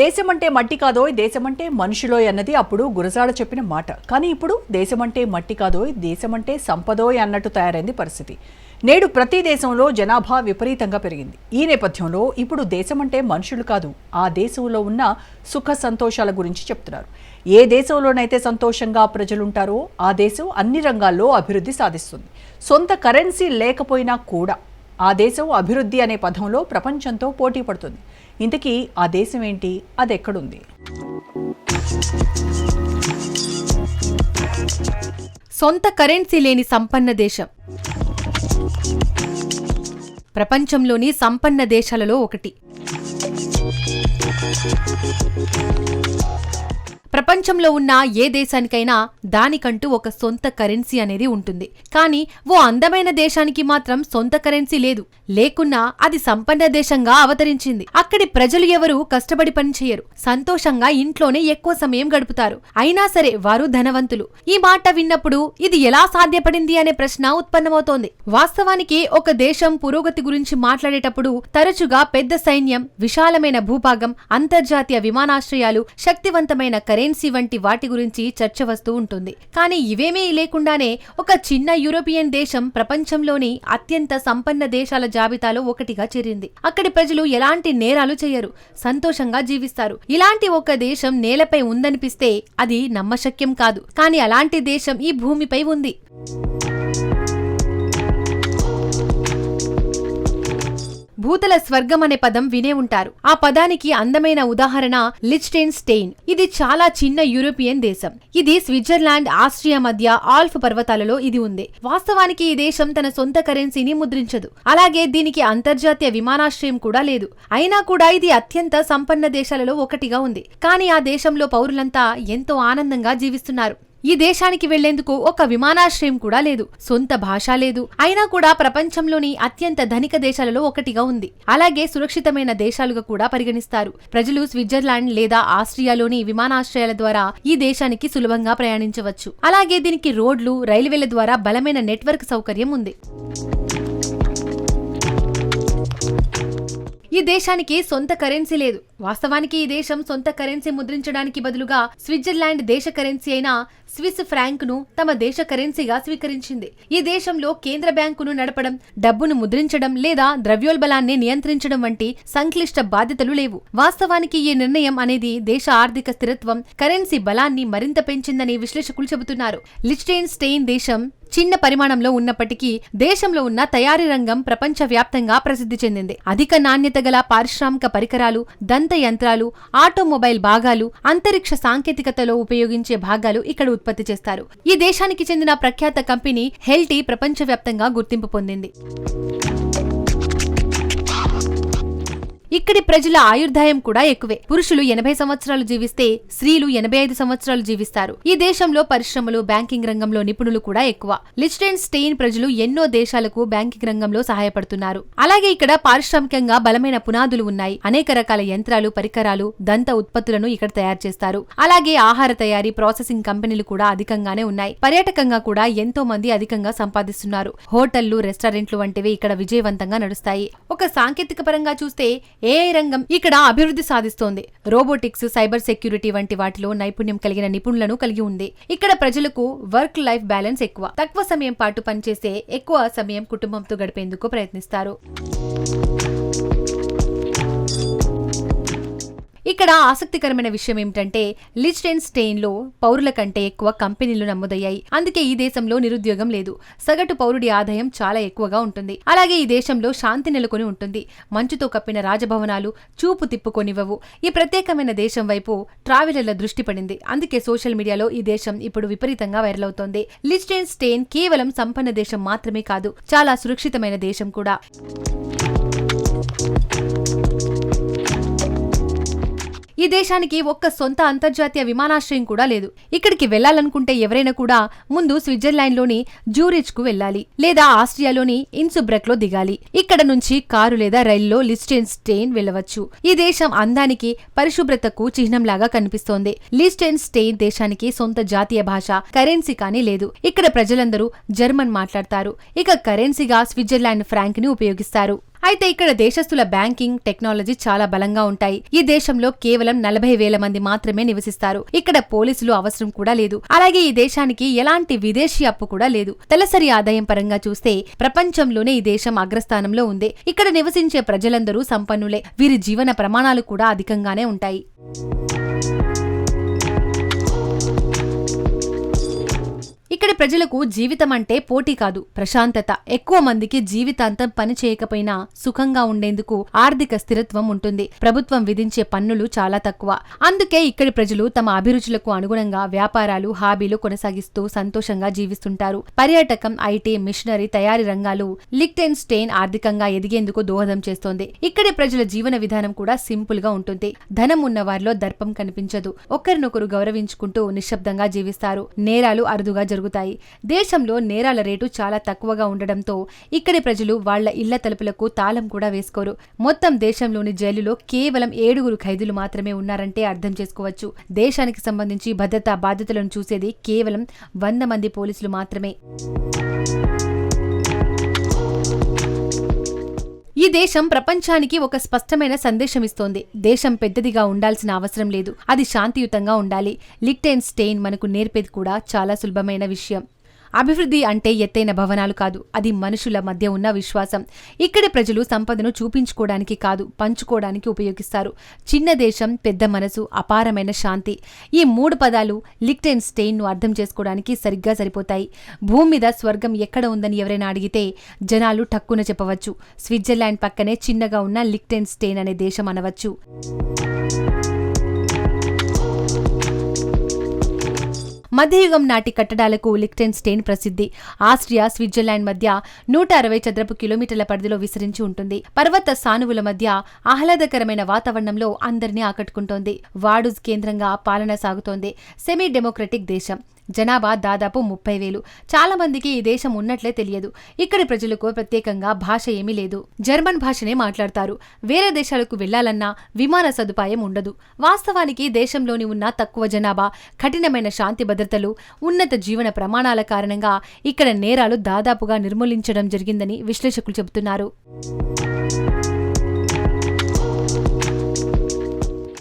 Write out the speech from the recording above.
దేశమంటే మట్టి కాదోయ్ దేశమంటే మనుషులోయ్ అన్నది అప్పుడు గురజాడ చెప్పిన మాట. కానీ ఇప్పుడు దేశమంటే మట్టి కాదోయ్ దేశమంటే సంపదోయ్ అన్నట్టు తయారైంది పరిస్థితి. నేడు ప్రతి దేశంలో జనాభా విపరీతంగా పెరిగింది. ఈ నేపథ్యంలో ఇప్పుడు దేశమంటే మనుషులు కాదు ఆ దేశంలో ఉన్న సుఖ సంతోషాల గురించి చెప్తున్నారు. ఏ దేశంలోనైతే సంతోషంగా ప్రజలుంటారో ఆ దేశం అన్ని రంగాల్లో అభివృద్ధి సాధిస్తుంది. సొంత కరెన్సీ లేకపోయినా కూడా ఆ దేశం అభివృద్ధి అనే పదంలో ప్రపంచంతో పోటీ పడుతుంది. ఇంతకీ ఆ దేశం ఏంటి? అది ఎక్కడుంది సొంత కరెన్సీ లేని సంపన్న దేశం. ప్రపంచంలోని సంపన్న దేశాలలో ఒకటి. ప్రపంచంలో ఉన్న ఏ దేశానికైనా దానికంటూ ఒక సొంత కరెన్సీ అనేది ఉంటుంది. కానీ ఓ అందమైన దేశానికి మాత్రం సొంత కరెన్సీ లేదు. లేకున్నా అది సంపన్న దేశంగా అవతరించింది. అక్కడి ప్రజలు ఎవరు కష్టపడి పనిచేయరు సంతోషంగా ఇంట్లోనే ఎక్కువ సమయం గడుపుతారు. అయినా సరే వారు ధనవంతులు. ఈ మాట విన్నప్పుడు ఇది ఎలా సాధ్యపడింది అనే ప్రశ్న ఉత్పన్నమవుతోంది. వాస్తవానికి ఒక దేశం పురోగతి గురించి మాట్లాడేటప్పుడు తరచుగా పెద్ద సైన్యం విశాలమైన భూభాగం అంతర్జాతీయ విమానాశ్రయాలు శక్తివంతమైన కరెన్సీ వంటి వాటి గురించి చర్చ వస్తూ ఉంటుంది. కానీ ఇవేమీ లేకుండానే ఒక చిన్న యూరోపియన్ దేశం ప్రపంచంలోని అత్యంత సంపన్న దేశాల జాబితాలో ఒకటిగా చేరింది. అక్కడి ప్రజలు ఎలాంటి నేరాలు చేయరు సంతోషంగా జీవిస్తారు. ఇలాంటి ఒక దేశం నేలపై ఉందనిపిస్తే అది నమ్మశక్యం కాదు. కానీ అలాంటి దేశం ఈ భూమిపై ఉంది. భూతల స్వర్గం అనే పదం వినే ఉంటారు. ఆ పదానికి అందమైన ఉదాహరణ లిచ్టెన్ స్టెయిన్. ఇది చాలా చిన్న యూరోపియన్ దేశం. ఇది స్విట్జర్లాండ్ ఆస్ట్రియా మధ్య ఆల్ఫ్ పర్వతాలలో ఇది ఉంది. వాస్తవానికి ఈ దేశం తన సొంత కరెన్సీని ముద్రించదు. అలాగే దీనికి అంతర్జాతీయ విమానాశ్రయం కూడా లేదు. అయినా కూడా ఇది అత్యంత సంపన్న దేశాలలో ఒకటిగా ఉంది. కానీ ఆ దేశంలో పౌరులంతా ఎంతో ఆనందంగా జీవిస్తున్నారు. ఈ దేశానికి వెళ్ళేందుకు ఒక విమానాశ్రయం కూడా లేదు. సొంత భాష లేదు. అయినా కూడా ప్రపంచంలోని అత్యంత ధనిక దేశాలలో ఒకటిగా ఉంది. అలాగే సురక్షితమైన దేశాలుగా కూడా పరిగణిస్తారు. ప్రజలు స్విట్జర్లాండ్ లేదా ఆస్ట్రియాలోని విమానాశ్రయాల ద్వారా ఈ దేశానికి సులభంగా ప్రయాణించవచ్చు. అలాగే దీనికి రోడ్లు రైల్వేల ద్వారా బలమైన నెట్వర్క్ సౌకర్యం ఉంది. ఈ దేశానికి సొంత కరెన్సీ లేదు. వాస్తవానికి ఈ దేశం సొంత కరెన్సీ ముద్రించడానికి బదులుగా స్విట్జర్లాండ్ దేశ కరెన్సీ అయిన స్విస్ ఫ్రాంక్ను తమ దేశ కరెన్సీగా స్వీకరించింది. ఈ దేశంలో కేంద్ర బ్యాంకును నడపడం డబ్బును ముద్రించడం లేదా ద్రవ్యోల్బలాన్ని నియంత్రించడం వంటి సంక్లిష్ట బాధ్యతలు లేవు. వాస్తవానికి ఈ నిర్ణయం అనేది దేశ ఆర్థిక స్థిరత్వం కరెన్సీ బలాన్ని మరింత పెంచిందని విశ్లేషకులు చెబుతున్నారు. లిచ్టెయిన్ స్టెయిన్ దేశం చిన్న పరిమాణంలో ఉన్నప్పటికీ దేశంలో ఉన్న తయారీ రంగం ప్రపంచవ్యాప్తంగా ప్రసిద్ధి చెందింది. అధిక నాణ్యత గల పారిశ్రామిక పరికరాలు దంత యంత్రాలు ఆటోమొబైల్ భాగాలు అంతరిక్ష సాంకేతికతలో ఉపయోగించే భాగాలు ఇక్కడ ఉత్పత్తి చేస్తారు. ఈ దేశానికి చెందిన ప్రఖ్యాత కంపెనీ హెల్టీ ప్రపంచవ్యాప్తంగా గుర్తింపు పొందింది. ఇక్కడి ప్రజల ఆయుర్దాయం కూడా ఎక్కువే. పురుషులు ఎనభై సంవత్సరాలు జీవిస్తే స్త్రీలు ఎనభై ఐదు సంవత్సరాలు జీవిస్తారు. ఈ దేశంలో పరిశ్రమలు బ్యాంకింగ్ రంగంలో నిపుణులు కూడా ఎక్కువ. లిస్టెన్ స్టెయిన్ ప్రజలు ఎన్నో దేశాలకు బ్యాంకింగ్ రంగంలో సహాయపడుతున్నారు. అలాగే ఇక్కడ పారిశ్రామికంగా బలమైన పునాదులు ఉన్నాయి. అనేక రకాల యంత్రాలు పరికరాలు దంత ఉత్పత్తులను ఇక్కడ తయారు చేస్తారు. అలాగే ఆహార తయారీ ప్రాసెసింగ్ కంపెనీలు కూడా అధికంగానే ఉన్నాయి. పర్యాటకంగా కూడా ఎంతో మంది అధికంగా సంపాదిస్తున్నారు. హోటళ్ళు రెస్టారెంట్లు వంటివి ఇక్కడ విజయవంతంగా నడుస్తాయి. ఒక సాంకేతిక పరంగా చూస్తే ఏఐ రంగం ఇక్కడ అభివృద్ధి సాధిస్తోంది. రోబోటిక్స్ సైబర్ సెక్యూరిటీ వంటి వాటిలో నైపుణ్యం కలిగిన నిపుణులను కలిగి ఉంది. ఇక్కడ ప్రజలకు వర్క్ లైఫ్ బ్యాలెన్స్ ఎక్కువ. తక్కువ సమయం పాటు పనిచేసే ఎక్కువ సమయం కుటుంబంతో గడిపేందుకు ప్రయత్నిస్తారు. ఇక్కడ ఆసక్తికరమైన విషయం ఏమిటంటే లిచ్టెన్ స్టెయిన్లో పౌరుల కంటే ఎక్కువ కంపెనీలు నమోదయ్యాయి. అందుకే ఈ దేశంలో నిరుద్యోగం లేదు. సగటు పౌరుడి ఆదాయం చాలా ఎక్కువగా ఉంటుంది. అలాగే ఈ దేశంలో శాంతి నెలకొని ఉంటుంది. మంచుతో కప్పిన రాజభవనాలు చూపు తిప్పుకొనివ్వవు. ఈ ప్రత్యేకమైన దేశం వైపు ట్రావెలర్ల దృష్టి పడింది. అందుకే సోషల్ మీడియాలో ఈ దేశం ఇప్పుడు విపరీతంగా వైరల్ అవుతోంది. లిచ్టెన్ స్టెయిన్ కేవలం సంపన్న దేశం మాత్రమే కాదు చాలా సురక్షితమైన దేశం కూడా. ఈ దేశానికి ఒక్క సొంత అంతర్జాతీయ విమానాశ్రయం కూడా లేదు. ఇక్కడికి వెళ్ళాలనుకుంటే ఎవరైనా కూడా ముందు స్విట్జర్లాండ్లోని జూరిచ్కు వెళ్ళాలి లేదా ఆస్ట్రియాలోని ఇన్సుబ్రక్లో దిగాలి. ఇక్కడ నుంచి కారు లేదా రైల్లో లిస్టెన్ స్టెయిన్ వెళ్ళవచ్చు. ఈ దేశం అందానికి పరిశుభ్రతకు చిహ్నంలాగా కనిపిస్తోంది. లిస్టెన్ స్టెయిన్ దేశానికి సొంత జాతీయ భాష కరెన్సీ కానీ లేదు. ఇక్కడ ప్రజలందరూ జర్మన్ మాట్లాడతారు. ఇక కరెన్సీగా స్విట్జర్లాండ్ ఫ్రాంక్ని ఉపయోగిస్తారు. అయితే ఇక్కడ దేశస్థుల బ్యాంకింగ్ టెక్నాలజీ చాలా బలంగా ఉంటాయి. ఈ దేశంలో కేవలం నలభై వేల మంది మాత్రమే నివసిస్తారు. ఇక్కడ పోలీసులు అవసరం కూడా లేదు. అలాగే ఈ దేశానికి ఎలాంటి విదేశీ అప్పు కూడా లేదు. తలసరి ఆదాయం పరంగా చూస్తే ప్రపంచంలోనే ఈ దేశం అగ్రస్థానంలో ఉంది. ఇక్కడ నివసించే ప్రజలందరూ సంపన్నులే. వీరి జీవన ప్రమాణాలు కూడా అధికంగానే ఉంటాయి. ఇక్కడి ప్రజలకు జీవితం అంటే పోటీ కాదు ప్రశాంతత. ఎక్కువ మందికి జీవితాంతం పని చేయకపోయినా సుఖంగా ఉండేందుకు ఆర్థిక స్థిరత్వం ఉంటుంది. ప్రభుత్వం విధించే పన్నులు చాలా తక్కువ. అందుకే ఇక్కడి ప్రజలు తమ అభిరుచులకు అనుగుణంగా వ్యాపారాలు హాబీలు కొనసాగిస్తూ సంతోషంగా జీవిస్తుంటారు. పర్యాటకం ఐటీ మిషనరీ తయారీ రంగాలు లిక్టెన్ స్టెయిన్ ఆర్థికంగా ఎదిగేందుకు దోహదం చేస్తోంది. ఇక్కడి ప్రజల జీవన విధానం కూడా సింపుల్గా ఉంటుంది. ధనం ఉన్న వారిలో దర్పం కనిపించదు. ఒకరినొకరు గౌరవించుకుంటూ నిశ్శబ్దంగా జీవిస్తారు. నేరాలు అరుదుగా జరుగుతాయి. దేశంలో నేరాల రేటు చాలా తక్కువగా ఉండడంతో ఇక్కడి ప్రజలు వాళ్ళ ఇళ్ళ తలుపులకు తాళం కూడా వేసుకోరు. మొత్తం దేశంలోని జైలులో కేవలం ఏడుగురు ఖైదీలు మాత్రమే ఉన్నారంటే అర్థం చేసుకోవచ్చు. దేశానికి సంబంధించి భద్రతా బాధ్యతలను చూసేది కేవలం వంద మంది పోలీసులు మాత్రమే. ఈ దేశం ప్రపంచానికి ఒక స్పష్టమైన సందేశం ఇస్తోంది దేశం పెద్దదిగా ఉండాల్సిన అవసరం లేదు. అది శాంతియుతంగా ఉండాలి. లిక్టెన్ స్టెయిన్ మనకు నేర్పేది కూడా చాలా సులభమైన విషయం. అభివృద్ధి అంటే ఎత్తైన భవనాలు కాదు అది మనుషుల మధ్య ఉన్న విశ్వాసం. ఇక్కడి ప్రజలు సంపదను చూపించుకోవడానికి కాదు పంచుకోవడానికి ఉపయోగిస్తారు. చిన్న దేశం పెద్ద మనసు అపారమైన శాంతి. ఈ మూడు పదాలు లిక్టెన్ స్టెయిన్ను అర్థం చేసుకోవడానికి సరిగ్గా సరిపోతాయి. భూమి మీద స్వర్గం ఎక్కడ ఉందని ఎవరైనా అడిగితే జనాలు టక్కున చెప్పవచ్చు. స్విట్జర్లాండ్ పక్కనే చిన్నగా ఉన్న లిక్టెన్ స్టెయిన్ అనే దేశం అనవచ్చు. మధ్యయుగం నాటి కట్టడాలకు లిక్టెన్ స్టెయిన్ ప్రసిద్ధి. ఆస్ట్రియా స్విట్జర్లాండ్ మధ్య నూట అరవై చదరపు కిలోమీటర్ల పరిధిలో విస్తరించి ఉంటుంది. పర్వత సానువుల మధ్య ఆహ్లాదకరమైన వాతావరణంలో అందరినీ ఆకట్టుకుంటోంది. వాడుజ్ కేంద్రంగా పాలన సాగుతోంది. సెమీ డెమోక్రటిక్ దేశం. జనాభా దాదాపు ముప్పై వేలు. చాలా మందికి ఈ దేశం ఉన్నట్లే తెలియదు. ఇక్కడి ప్రజలకు ప్రత్యేకంగా భాష ఏమీ లేదు. జర్మన్ భాషనే మాట్లాడతారు. వేరే దేశాలకు వెళ్ళాలన్నా విమాన సదుపాయం ఉండదు. వాస్తవానికి దేశంలోని ఉన్న తక్కువ జనాభా కఠినమైన శాంతి భద్రతలు ఉన్నత జీవన ప్రమాణాల కారణంగా ఇక్కడ నేరాలు దాదాపుగా నిర్మూలించడం జరిగిందని విశ్లేషకులు చెబుతున్నారు.